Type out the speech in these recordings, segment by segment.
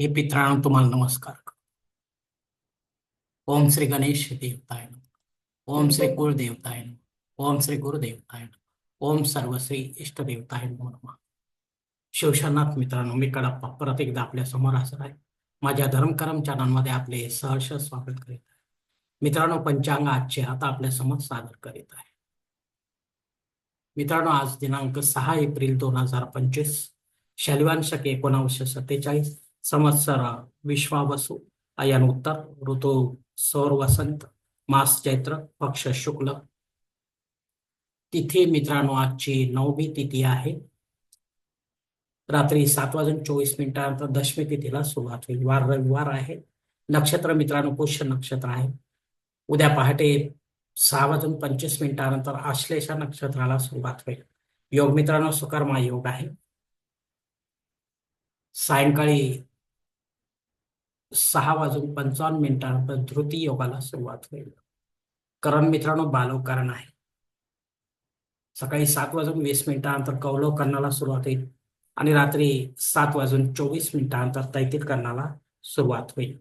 हे पित्रांनो तुम्हाला नमस्कार ओम श्री गणेश देवताय ओम श्री कुळदेवताय ओम श्री गुरुदेवताय ओम सर्वश्री इष्ट देवताय नमः मित्रांनो मी कडप्पा परत एकदा आपल्यासमोर हजर आहे. माझ्या धर्मकरम चॅनलमध्ये आपले सहर्ष स्वागत करीत आहे. मित्रांनो पंचांग आजचे आता आपल्यासमोर सादर करीत आहे. मित्रांनो आज दिनांक सहा एप्रिल दोन हजार पंचवीस शैलवान शक एकोणावीसशे सत्तेचाळीस संवत्सर विश्वावसु। अयन उत्तर ऋतू सौर वसंत मास चैत्र पक्ष शुक्ल। तिथी मित्रांनो आजची नवमी तिथी आहे. रात्री सात वाजून चोवीस मिनिटानंतर दशमी तिथीला सुरुवात होईल. वार रविवार आहे. नक्षत्र मित्रांनो पुष्य नक्षत्र आहे. उद्या पहाटे सहा वाजून पंचवीस मिनिटानंतर आश्लेषा नक्षत्राला सुरुवात होईल. योग मित्रांनो सुकर्मा योग आहे. सायंकाळी सहा वाजून पंचावन्न मिनिटानंतर धृती योगाला सुरुवात होईल. करण मित्रांनो बालोकरण आहे. सकाळी सात वाजून वीस मिनिटानंतर कौलव करण्याला सुरुवात होईल आणि रात्री सात वाजून चोवीस मिनिटानंतर तैतीत करणाला सुरुवात होईल.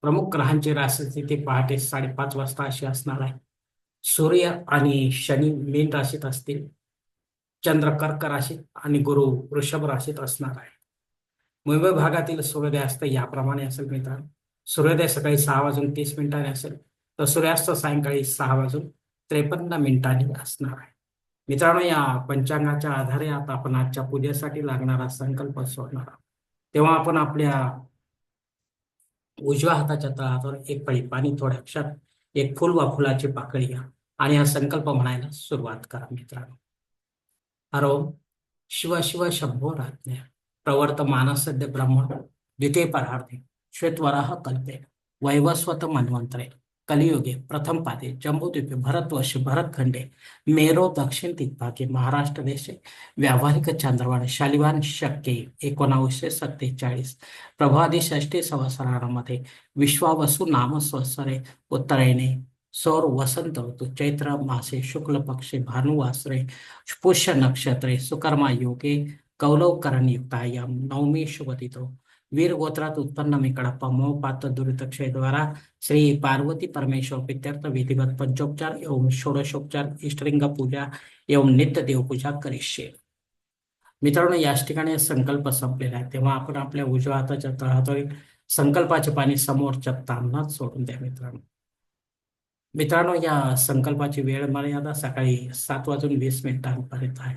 प्रमुख ग्रहांची राशी पहाटे साडेपाच वाजता अशी असणार आहे. सूर्य आणि शनी मीन राशीत असतील. चंद्र कर्क राशीत आणि गुरु वृषभ राशीत असणार आहे. मुंबई भागातील सूर्योदय असतं याप्रमाणे असेल मित्रांनो. सूर्योदय सकाळी सहा वाजून तीस मिनिटांनी असेल तर सूर्यास्त सायंकाळी सहा वाजून त्रेपन्न मिनिटांनी असणार आहे. मित्रांनो या पंचांगाच्या आधारे आता आपण आजच्या पूजेसाठी लागणारा संकल्प सोडणार आहोत. तेव्हा आपण आपल्या उजव्या हाताच्या तळावर एक पळी पाणी थोड्या अक्षात एक फुल वा फुलाची पाकळी घ्या आणि हा संकल्प म्हणायला सुरुवात करा मित्रांनो. हरो शिव शिव शंभो राज्ञा. प्रवर्तमान सद्य ब्रह्म द्वितीय परार्थे श्वेतवराह कल्पे। वैवस्वत मन्वंतरे कलियुगे प्रथम पादे जम्बूद्वीपे भरतवर्ष भरतखंडे मेरो दक्षिण दिग्भागे महाराष्ट्र देशे व्यावहारिक चांद्रवाड शालिवान शक्के एकोणावीसशे सत्तेचाळीस। प्रभादी षष्टी संवत्सरामध्ये विश्वावसु नाम संवत्सरे उत्तरेने सौर वसंत ऋतू चैत्र मासे शुक्ल पक्षे भानुवासरे। पुष्य नक्षत्रे सुकर्मा योगे कौलवकरण युक्तायाम नवमी शुभतिथो वीर गोत्रात उत्पन्न मी कडप्पा मोह पात्र दुरितक्षयद्वारा श्री पार्वती परमेश्वर पित्यर्थ विधिवत पंचोपचार एवं षोडशोपचार इष्टलिंग पूजा एवं नित्य देवपूजा करिष्ये। मित्रांनो याच ठिकाणी संकल्प संपलेला आहे तेव्हा आपण आपल्या उजव्या हाताच्या तळहातावरील संकल्पाचे पाणी समोरच्या तांबणात सोडून द्या मित्रांनो। मित्रांनो या संकल्पाची वेळ मर्यादा सकाळी सात वाजून वीस मिनिटांपर्यंत आहे।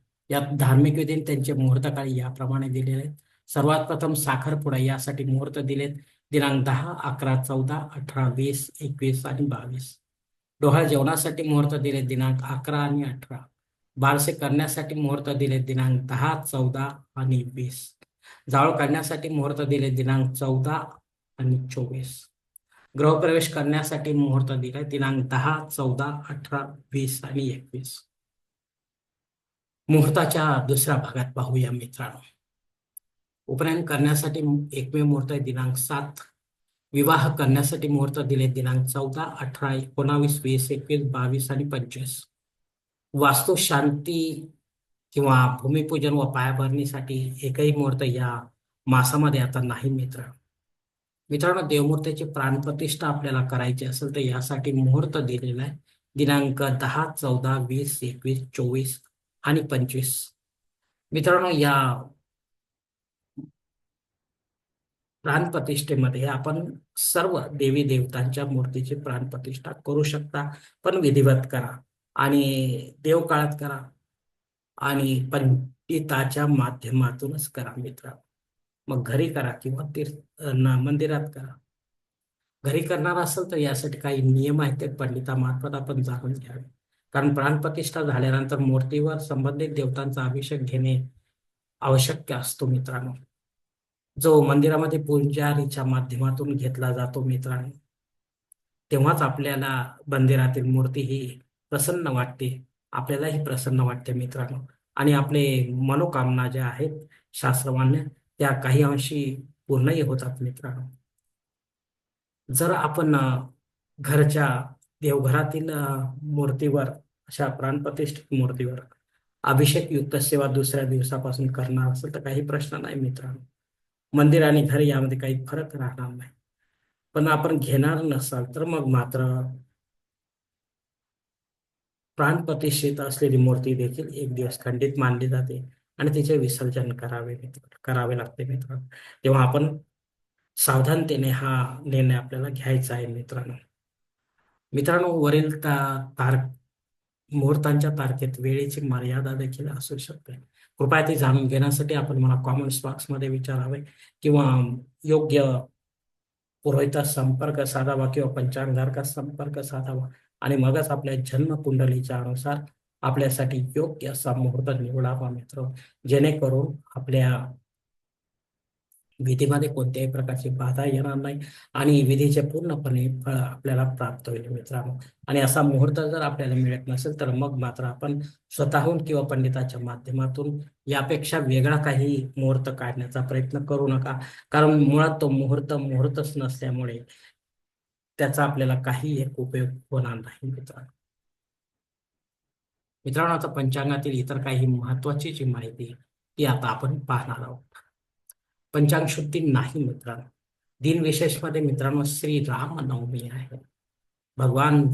यात धार्मिक विधी त्यांचे मुहूर्त काळी याप्रमाणे दिलेले आहेत. सर्वात प्रथम साखरपुडा यासाठी मुहूर्त दिलेत. दिनांक दहा अकरा चौदा अठरा वीस एकवीस आणि बावीस. डोहाळ जेवणासाठी मुहूर्त दिले दिनांक अकरा आणि अठरा. बारसे करण्यासाठी मुहूर्त दिले दिनांक दहा चौदा आणि वीस. जाळ काढण्यासाठी मुहूर्त दिले दिनांक चौदा आणि चोवीस. गृहप्रवेश करण्यासाठी मुहूर्त दिले दिनांक दहा चौदा अठरा वीस आणि एकवीस. मुहूर्ताच्या दुसऱ्या भागात पाहूया मित्रांनो. उपनयन करण्यासाठी एकमेव मुहूर्त आहे दिनांक सात. विवाह करण्यासाठी मुहूर्त दिले दिनांक चौदा अठरा एकोणावीस वीस एकवीस बावीस आणि पंचवीस. वास्तू शांती किंवा भूमिपूजन व पायाभरणीसाठी एकही मुहूर्त या मासामध्ये आता नाही मित्र. मित्रांनो देवमूर्तीची प्राणप्रतिष्ठा आपल्याला करायची असेल तर यासाठी मुहूर्त दिलेला आहे. दिनांक दहा चौदा वीस एकवीस चोवीस आणि पंचवीस. मित्रांनो या प्राणप्रतिष्ठेमध्ये आपण सर्व देवी देवतांच्या मूर्तीची प्राणप्रतिष्ठा करू शकता. पण विधिवत करा आणि देवकाळात करा आणि पंडिताच्या माध्यमातूनच करा मित्र. मग घरी करा किंवा तीर्थ मंदिरात करा. घरी करणार असेल तर यासाठी काही नियम आहेत ते पंडितामार्फत आपण जाणून घ्यावे. कारण प्राणप्रतिष्ठा झाल्यानंतर मूर्तीवर संबंधित देवतांचा अभिषेक घेणे आवश्यक असतो मित्रांनो. जो मंदिरामध्ये पुजारीच्या माध्यमातून घेतला जातो मित्रांनो तेव्हाच आपल्याला मंदिरातील मूर्ती ही प्रसन्न वाटते. आपल्यालाही प्रसन्न वाटते मित्रांनो. आणि आपले मनोकामना ज्या आहेत शास्त्रमान्य त्या काही अंशी पूर्णही होतात मित्रांनो. जर आपण घरच्या देवघरातील मूर्तीवर अशा प्राणप्रतिष्ठित मूर्तीवर अभिषेक युक्त सेवा दुसऱ्या दिवसापासून करणार असेल तर काही प्रश्न नाही मित्रांनो. मंदिर आणि घर यामध्ये काही फरक राहणार नाही. पण आपण घेणार नसाल तर मग मात्र प्राणप्रतिष्ठित असलेली मूर्ती देखील एक दिवस खंडित मानली जाते आणि तिचे विसर्जन करावे करावे लागते मित्र तेव्हा आपण सावधानतेने हा निर्णय आपल्याला घ्यायचा आहे मित्रांनो. मित्रांनो वरील तार मुहूर्तांच्या तारखेत वेळेची मर्यादा देखील असू शकते. कृपया ते जाणून घेण्यासाठी आपण मला कॉमेंट्स बॉक्समध्ये विचारावे किंवा योग्य पुरोहिता संपर्क साधावा किंवा पंचांगारका संपर्क साधावा आणि मगच आपल्या जन्म कुंडलीच्या अनुसार आपल्यासाठी योग्य असा मुहूर्त निवडावा मित्र. जेणेकरून आपल्या विधीमध्ये कोणत्याही प्रकारची बाधा येणार नाही आणि विधीचे पूर्णपणे फळ आपल्याला प्राप्त होईल मित्रांनो. आणि असा मुहूर्त जर आपल्याला मिळत नसेल तर मग मात्र आपण स्वतःहून किंवा पंडिताच्या माध्यमातून यापेक्षा वेगळा काही मुहूर्त काढण्याचा प्रयत्न करू नका. कारण मुळात तो मुहूर्त मुहूर्तच नसल्यामुळे त्याचा आपल्याला काही एक उपयोग होणार नाही मित्रांनो. मित्रांनो आता पंचांगातील इतर काही महत्वाची जी माहिती ती आता आपण पाहणार आहोत. पंचांग शुद्धी नाही मित्रांनो. दिन मित्रांनो श्री राम नवमी आहे. भगवान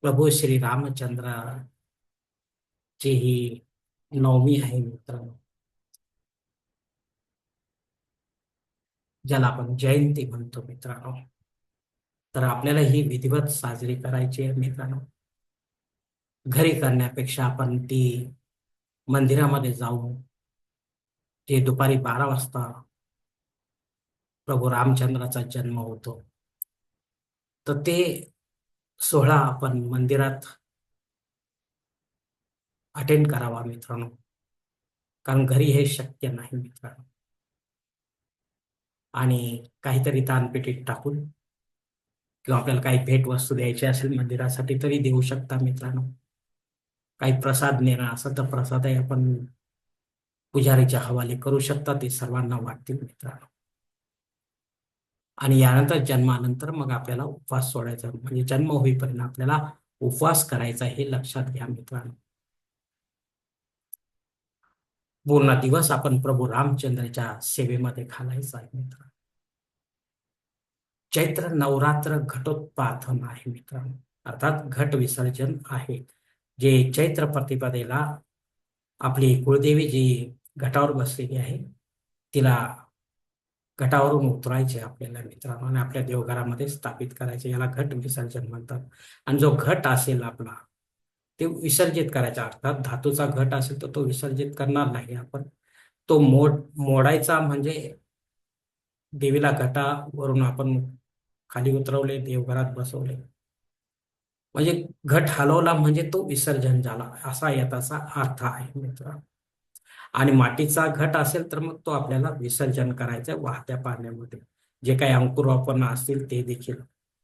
प्रभू श्री रामचंद्र ची ही नवमी आहे मित्रांनो. ज्याला आपण जयंती म्हणतो मित्रांनो. तर आपल्याला ही विधिवत साजरी करायची आहे मित्रांनो. घरी करण्यापेक्षा आपण ती मंदिरामध्ये जाऊन ते दुपारी बारा वाजता प्रभू रामचंद्राचा जन्म होतो. तर ते सोहळा आपण मंदिरात अटेंड करावा मित्रांनो. कारण घरी हे शक्य नाही मित्रांनो. आणि काहीतरी तानपेटीत टाकून किंवा आपल्याला काही भेट वस्तू द्यायची असेल मंदिरासाठी तरी देऊ शकता मित्रांनो. काही प्रसाद नेणं असं तर प्रसादही आपण पुजारीच्या हवाले करू शकता ते सर्वांना वाटतील मित्रांनो. आणि यानंतर जन्मानंतर मग आपल्याला उपवास सोडायचा म्हणजे जन्म होईपर्यंत आपल्याला उपवास करायचा हे लक्षात घ्या मित्रांनो. पूर्ण दिवस आपण प्रभू रामचंद्रच्या सेवेमध्ये घालायचा आहे मित्र चैत्र नवरात्र घटोत्पादन आहे मित्रांनो. अर्थात घट विसर्जन आहे. जे चैत्र प्रतिपदेला आपली कुळदेवी जी घटावर बसलेली आहे. तिला घटावरून उतरायचे आपल्याला मित्रांनो आणि आपल्या देवघरामध्ये स्थापित करायचे. याला घट विसर्जन म्हणतात. आणि जो घट असेल आपला ते विसर्जित करायचा अर्थात धातूचा घट असेल तर तो विसर्जित करणार नाही आपण. तो मोड मोडायचा म्हणजे देवीला घटावरून आपण खाली उतरवले देवघरात बसवले. म्हणजे घट हलवला म्हणजे तो विसर्जन झाला. असा याचा अर्थ आहे मित्रांनो. आणि मातीचा घट असेल तर मग तो आपल्याला विसर्जन करायचा वाहत्या पाण्यामध्ये. जे काही अंकुरोपण असतील ते देखील.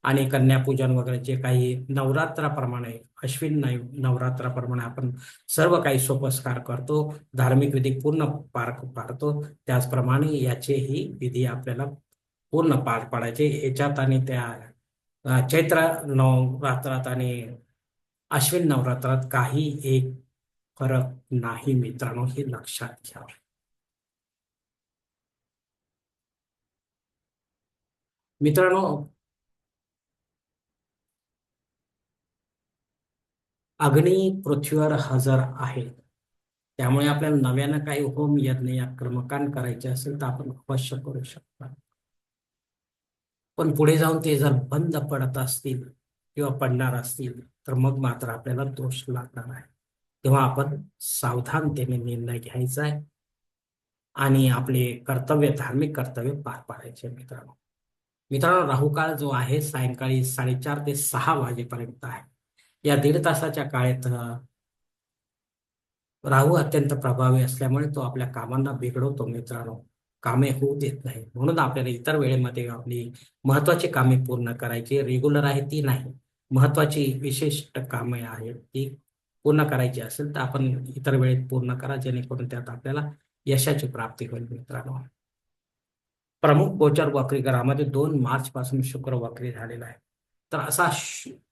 आणि कन्यापूजन वगैरे जे काही नवरात्राप्रमाणे अश्विन नवरात्राप्रमाणे आपण सर्व काही सोपस्कार करतो धार्मिक विधी पूर्ण पार पाडतो त्याचप्रमाणे याचेही विधी आपल्याला पूर्ण पार पाडायचे. याच्यात आणि त्या चैत्र नवरात्रात आणि अश्विन नवरात्रात काही एक फरक नाही मित्रांनो हे लक्षात घ्या. मित्रांनो अग्नी पृथ्वीवर हजर आहे. त्यामुळे आपल्याला नव्यानं काही होम यज्ञ या कर्मकांड करायचे असेल तर आपण अवश्य करू शकता. पण पुढे जाऊन ते जर बंद पडत असतील किंवा पडणार असतील तर मग मात्र आपल्याला दोष लागणार आहे. तेव्हा आपण सावधानतेने निर्णय घ्यायचा आहे. आणि आपले कर्तव्य धार्मिक कर्तव्य पार पाडायचे मित्रांनो. मित्रांनो राहुकाळ जो आहे सायंकाळी साडेचार ते सहा वाजेपर्यंत आहे. या दीड तासाच्या काळात राहू अत्यंत प्रभावी असल्यामुळे तो आपल्या कामांना बिघडवतो मित्रांनो. कामे होऊ देत नाही म्हणून आपल्याला इतर वेळेमध्ये आपली महत्वाची कामे पूर्ण करायची. रेग्युलर आहे ती नाही. महत्वाची विशिष्ट कामे आहेत ती पूर्ण करायची असेल तर आपण इतर वेळेत पूर्ण करा जेणेकरून त्यात आपल्याला यशाची प्राप्ती होईल मित्रांनो. प्रमुख गोचर वक्री घरामध्ये दोन मार्च पासून शुक्र वक्री झालेला आहे. तर असा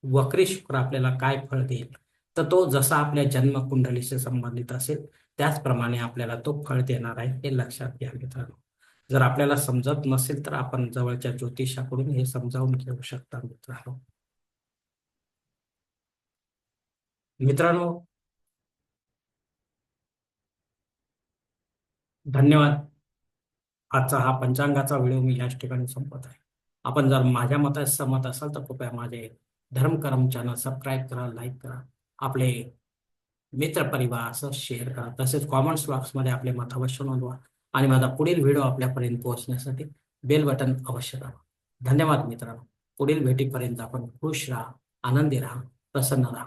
वक्री शुक्र आपल्याला काय फळ देईल? तर तो जसा आपल्या जन्म कुंडलीशी संबंधित असेल त्याचप्रमाणे आपल्याला तो फळ देणार आहे हे लक्षात घ्या मित्रांनो. जर आपल्याला समजत नसेल तर आपण जवळच्या ज्योतिषाकडून हे समजावून घेऊ शकता मित्रांनो. मित्रांनो धन्यवाद. आजचा हा पंचांगाचा व्हिडिओ मी याच ठिकाणी संपत आहे. आपण जर माझ्या मता सहमत असाल तर कृपया माझे धर्मकर्म चॅनल सबस्क्राईब करा लाईक करा. आपले मित्र असं शेअर करा. तसेच कॉमेंट्स बॉक्समध्ये आपले मत अवश्य नोंदवा आणि माझा पुढील व्हिडिओ आपल्यापर्यंत पोहोचण्यासाठी बेल बटन अवश्य दाबा. धन्यवाद मित्रांनो. पुढील भेटीपर्यंत आपण खुश राहा आनंदी राहा प्रसन्न राहा.